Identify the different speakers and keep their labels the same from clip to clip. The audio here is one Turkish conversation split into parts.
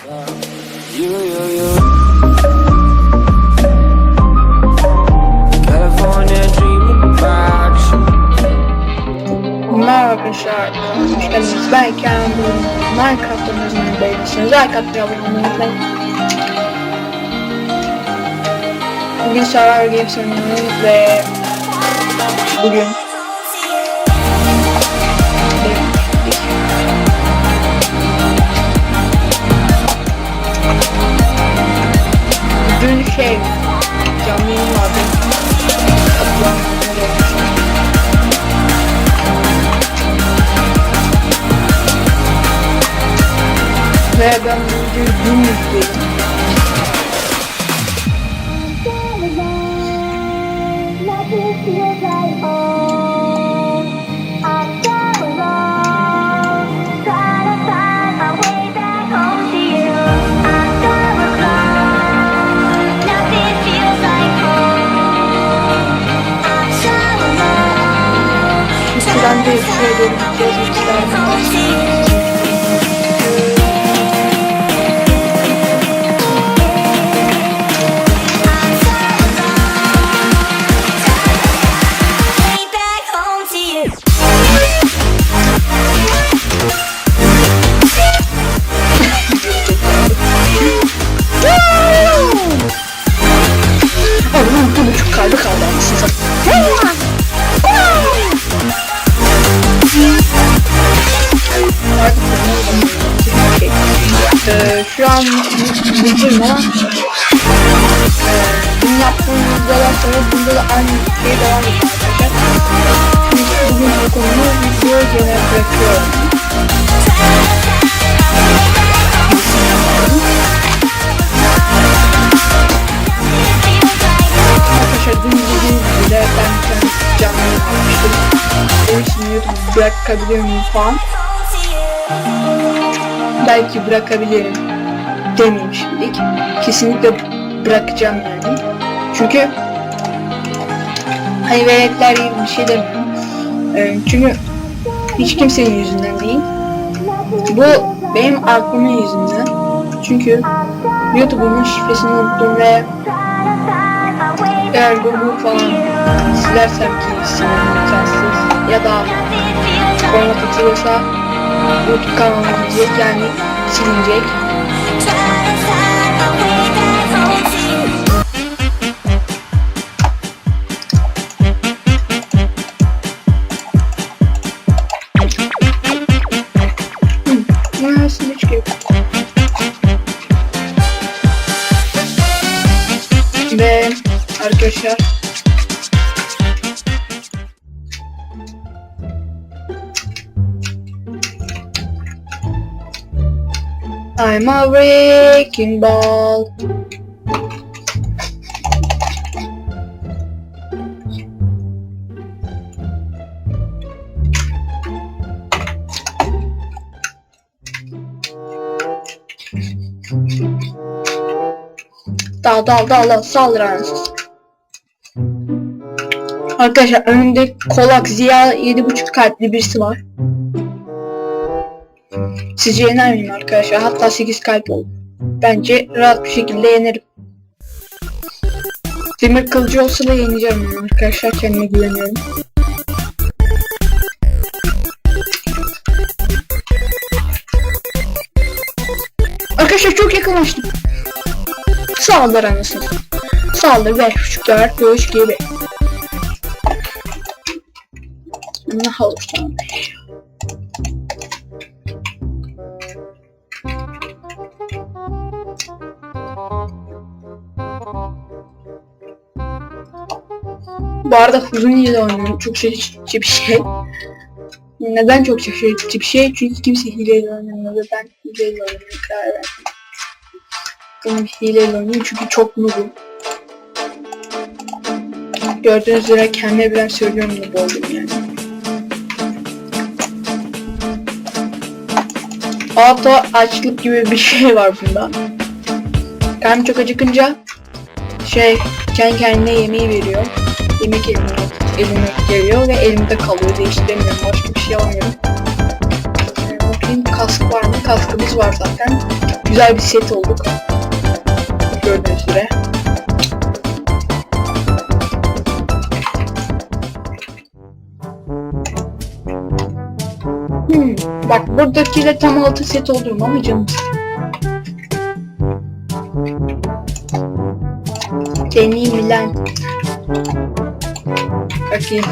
Speaker 1: Merhaba arkadaşlar, hoş geldiniz. Ben Kenan Bugün Minecraft oynuyoruz beğenirseniz like atmayı abone olmayı unutmayın. Bugün Survivor Games oynuyoruz ve bugün ben bu videoyu dün An bitirme. Bunu yaptığımız videodan sonra bunda da aynı şey devam edecek arkadaşlar. Bugün bu konuyu videoya gene bırakıyorum. Arkadaşlar dün dediğim gibi ben tane canlı yapmıştım. Benim için YouTube bırakabilir miyim falan. Belki bırakabilirim. Demeyeyim şimdilik. Kesinlikle bırakacağım yani. Çünkü hani veletler gibi bir şey demiyorum. Ee, çünkü hiç kimsenin yüzünden değil. Bu benim aklımın yüzünden. Çünkü YouTube'un şifresini unuttum ve eğer Google falan silersem ki silmem ya da format atılırsa YouTube kanalım gidecek yani silinecek. Gerek yok. Ve arkadaşlar I'm a wrecking ball. Dal dal dal dal saldır anasını. Arkadaşlar önümde Kolak Ziya 7.5 kalpli birisi var. Sizce yener miyim arkadaşlar? Hatta 8 kalp oldu. Bence rahat bir şekilde yenerim. Demir kılıcı olsa da yeneceğim yani arkadaşlar kendime güveniyorum. Arkadaşlar çok yakınlaştım. Saldır anasını. Saldır 5.5 4 3 gibi. Ne olursa. Bu arada uzun hile oynuyorum. Çok şaşırtıcı bir şey. Neden çok şaşırtıcı bir şey? Çünkü kimse hileyle oynamıyor ben hileyle oynamaya karar verdim. Bunu hileyle oynuyorum çünkü çok noobum. Gördüğünüz üzere kendime bilen söylüyorum noob oldum yani. Auto açlık gibi bir şey var bunda. Karnım çok acıkınca şey kendi kendine yemeği veriyor. Yemek elime, elime geliyor ve elimde kalıyor. Değiştiremiyorum. Başka bir şey alamıyorum. Bakayım kask var mı? Kaskımız var zaten. güzel bir set olduk. Gördüğünüz üzere. Hmm, bak buradaki de tam altı set olurum ama canım. Deneyim lan. Bakayım.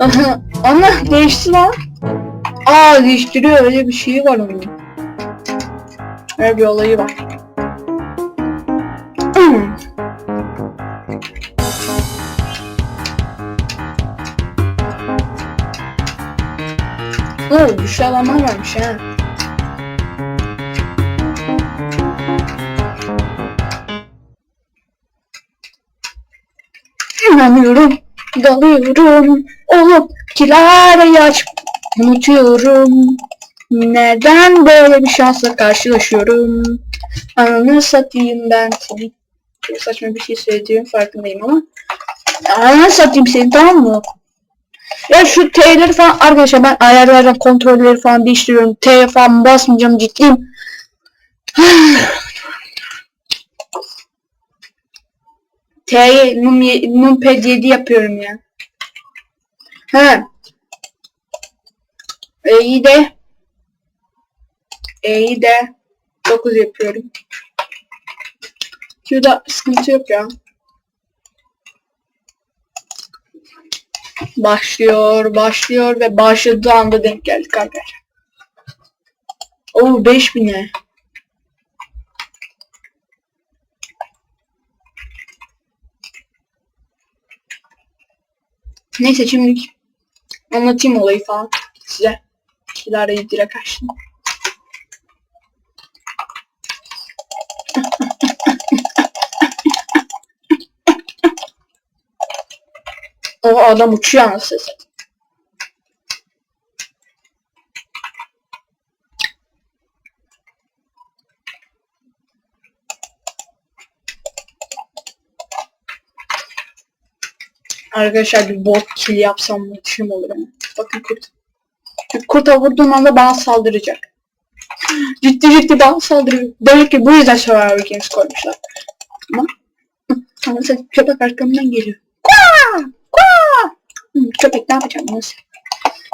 Speaker 1: Aha, ana değişti lan. Aa değiştiriyor öyle bir şey var onun. Öyle bir olayı var. Güçlenme varmış ha. İnanıyorum, dalıyorum, oğlum kilara aç, unutuyorum. Neden böyle bir şansla karşılaşıyorum? Ananı satayım ben seni. Çok saçma bir şey söylediğim farkındayım ama. Ananı satayım seni tamam mı? Ya şu T'leri falan arkadaşlar ben ayarlardan kontrolleri falan değiştiriyorum. T'ye falan basmayacağım ciddiyim. T'ye num, numpad 7 yapıyorum ya. He. E'yi de E'yi de 9 yapıyorum. Q'da sıkıntı yok ya. Başlıyor, başlıyor ve başladığı anda denk geldik arkadaşlar. Oo 5000'e. Neyse şimdi anlatayım olayı falan size. Kilara'yı direkt açtım. O adam uçuyor satayım. Arkadaşlar bir bot kill yapsam muhteşem olur ama. Bakın kurt. Kurta vurduğum anda bana saldıracak. Ciddi ciddi bana saldırıyor. Demek ki bu yüzden Survivor Games koymuşlar. Ama ama sen köpek arkamdan geliyor. Kuaa! Hı, köpek ne yapacağım nasıl?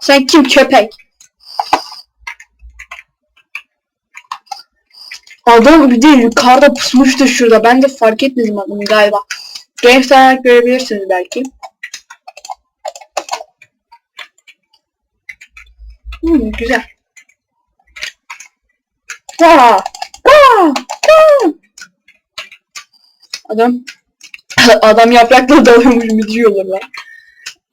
Speaker 1: Sen kim köpek? Adam bir de yukarıda pusmuştu şurada. Ben de fark etmedim adamı galiba. Games olarak görebilirsiniz belki. Hmm, güzel. Aa! Aa! Aa! Adam adam yaprakla dalıyormuş müthiş olur lan.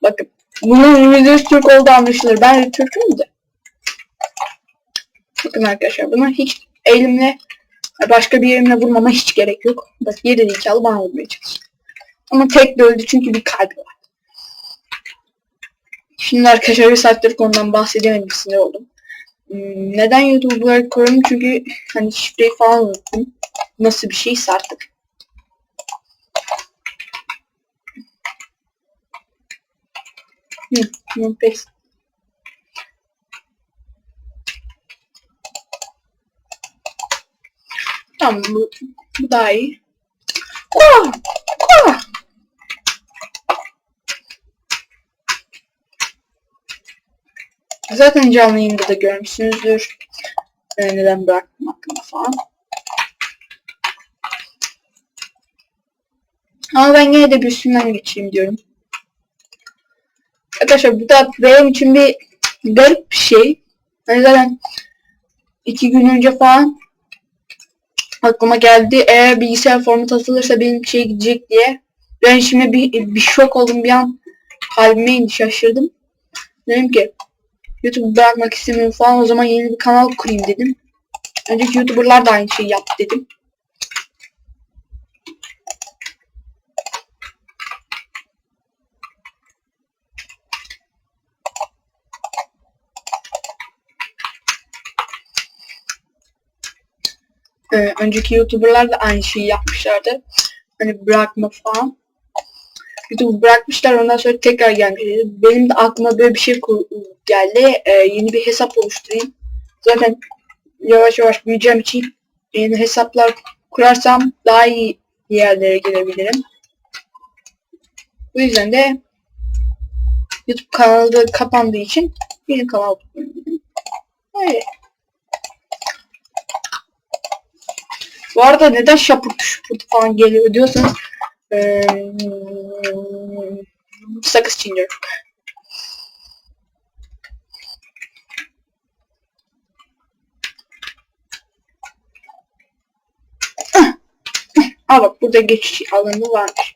Speaker 1: Bakın. Bunun yüzde Türk olduğu anlaşılır. Ben de Türk'üm de. Bakın arkadaşlar buna hiç elimle başka bir yerimle vurmama hiç gerek yok. Bak geri zekalı bana vurmaya çalışıyor. Ama tek de öldü çünkü bir kalbi var. Şimdi arkadaşlar bir saattir konudan bahsedemedim sinir oldum. Hmm, Neden YouTube'ları koydum? Çünkü hani şifreyi falan unuttum. Nasıl bir şeyse artık. Tamam pes. Tamam bu, bu daha iyi. Oh! Zaten canlı yayında da görmüşsünüzdür. Ee, neden bıraktım hakkında falan. Ama ben yine de bir üstünden geçeyim diyorum. Arkadaşlar bu da benim için bir garip bir şey. Hani zaten iki gün önce falan aklıma geldi. Eğer bilgisayar format atılırsa benim şey gidecek diye. Ben şimdi bir, bir şok oldum bir an. Kalbime indi şaşırdım. Dedim ki YouTube bırakmak istemiyorum falan o zaman yeni bir kanal kurayım dedim. Önceki YouTuber'lar da aynı şeyi yaptı dedim. Ee, önceki YouTuber'lar da aynı şeyi yapmışlardı. Hani bırakma falan. YouTube bırakmışlar ondan sonra tekrar gelmiş. Benim de aklıma böyle bir şey geldi. Ee, yeni bir hesap oluşturayım. Zaten yavaş yavaş büyüyeceğim için yeni hesaplar kurarsam daha iyi yerlere gelebilirim. Bu yüzden de YouTube kanalı da kapandığı için yeni kanal Öyle. Bu arada neden şapurt şupurt falan geliyor diyorsanız eee sakız çiğniyorum. Aa bak burada geçiş alanı varmış.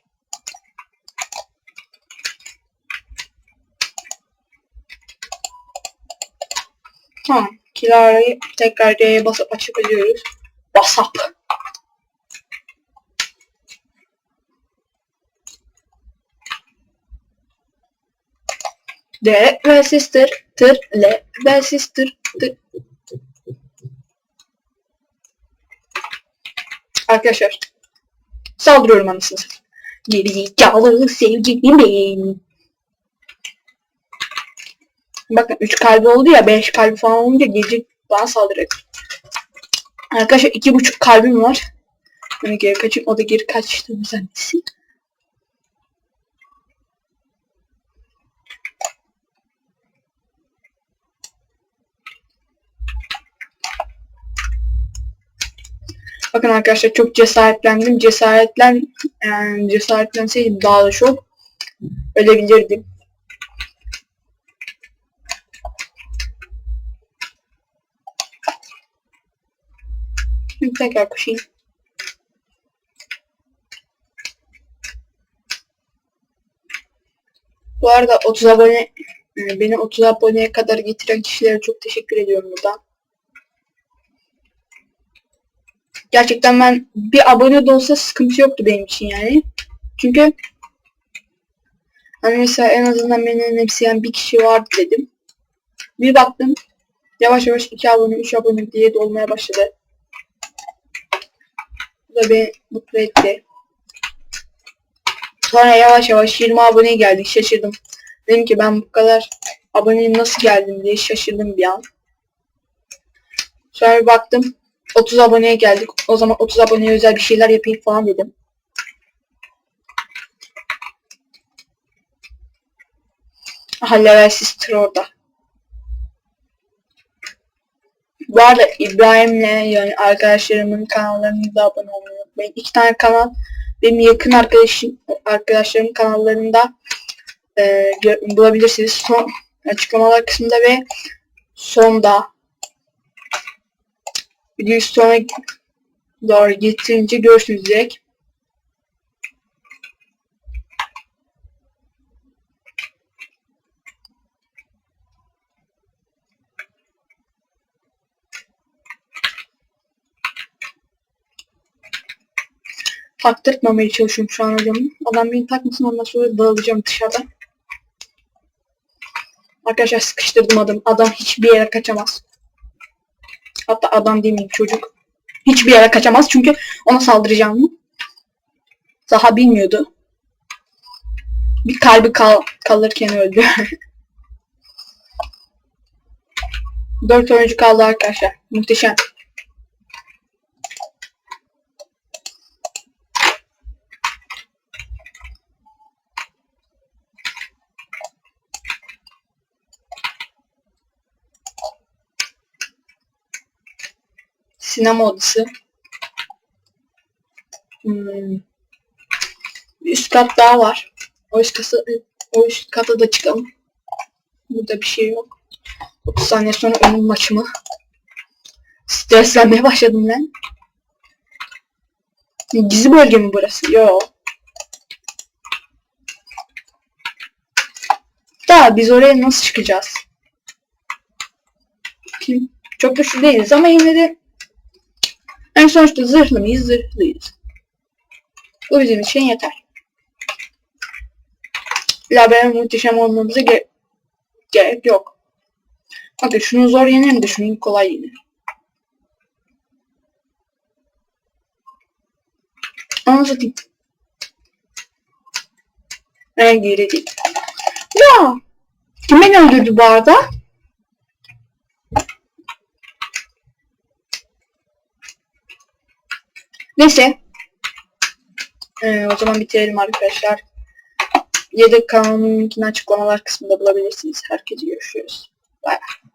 Speaker 1: Tamam. Kilara'yı tekrar C'ye basıp açabiliyoruz. Basap. D ve sister tır L ve sister tır. Arkadaşlar saldırıyorum anasını satayım. Geri zekalı sevgilim. Bakın 3 kalbi oldu ya 5 kalbi falan olunca gece bana saldıracak. Arkadaşlar 2,5 kalbim var. Bunu geri kaçayım. O da geri kaçtığını zannetsin. Bakın arkadaşlar çok cesaretlendim. Cesaretlen yani cesaretlenseydim daha da çok ölebilirdim. Şimdi tekrar koşayım. Bu arada 30 abone e, beni 30 aboneye kadar getiren kişilere çok teşekkür ediyorum buradan. Gerçekten ben bir abone de olsa sıkıntı yoktu benim için yani. Çünkü hani mesela en azından beni önemseyen bir kişi vardı dedim. Bir baktım yavaş yavaş 2 abone 3 abone diye dolmaya başladı. Bu da beni mutlu etti. Sonra yavaş yavaş 20 aboneye geldik şaşırdım. Dedim ki ben bu kadar aboneye nasıl geldim diye şaşırdım bir an. Sonra bir baktım 30 aboneye geldik. O zaman 30 aboneye özel bir şeyler yapayım falan dedim. Aha level sister orada. Bu arada İbrahim'le yani arkadaşlarımın kanallarına da abone olmayı unutmayın. İki tane kanal benim yakın arkadaşım arkadaşlarımın kanallarında e, bulabilirsiniz. Son açıklamalar kısmında ve sonda videoyu sonra doğru getirince görüşürüz direkt. Taktırtmamaya çalışıyorum şu an hocam. Adam beni takmasın ondan sonra dağılacağım dışarıda. Arkadaşlar sıkıştırdım adam. Adam hiçbir yere kaçamaz. Hatta adam değil miyim çocuk. Hiçbir yere kaçamaz çünkü ona saldıracağım. Daha bilmiyordu. Bir kalbi kal kalırken öldü. Dört oyuncu kaldı arkadaşlar. Muhteşem. Sinema odası. Hmm. Üst kat daha var. O üst, kasa, o üst kata da çıkalım. Burada bir şey yok. 30 saniye sonra onun maçımı. Streslenmeye başladım ben. Gizli bölge mi burası? Yo. Da biz oraya nasıl çıkacağız? Kim? Çok güçlü değiliz ama yine de en sonuçta zırhlı mıyız? Zırhlıyız. Bu bizim için yeter. Labiren muhteşem olmamıza ge gerek yok. Bakın şunu zor yenerim de şunu kolay yenir. Anlatayım. Ben geri değil. Ya! Kim beni öldürdü bu arada? Neyse. Ee, o zaman bitirelim arkadaşlar. Yedek kanalımınkini açıklamalar kısmında bulabilirsiniz. Herkese görüşürüz. Bay bay.